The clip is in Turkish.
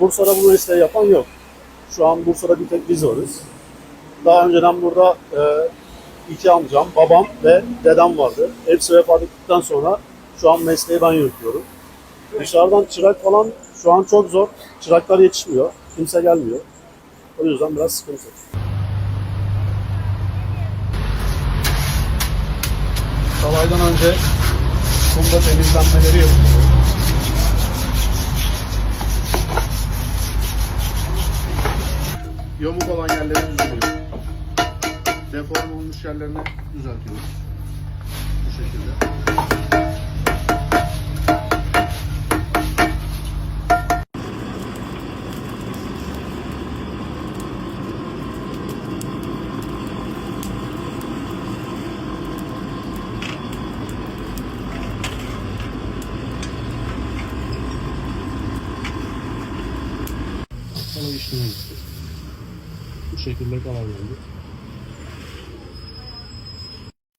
Bursa'da bu mesleği yapan yok. Şu an Bursa'da bir tek biz varız. Daha önceden burada e, iki amcam, babam ve dedem vardı. Hepsi vefat ettikten sonra şu an mesleği ben yürütüyorum. Dışarıdan çırak falan şu an çok zor. Çıraklar yetişmiyor. Kimse gelmiyor. O yüzden biraz sıkıntı. Salaydan önce kumda temizlenmeleri yapılıyor. Yamuk olan yerleri düzeliyor. Deform olmuş yerlerini düzeltiyoruz. Bu şekilde. Bitti. Bu şekilde geldi.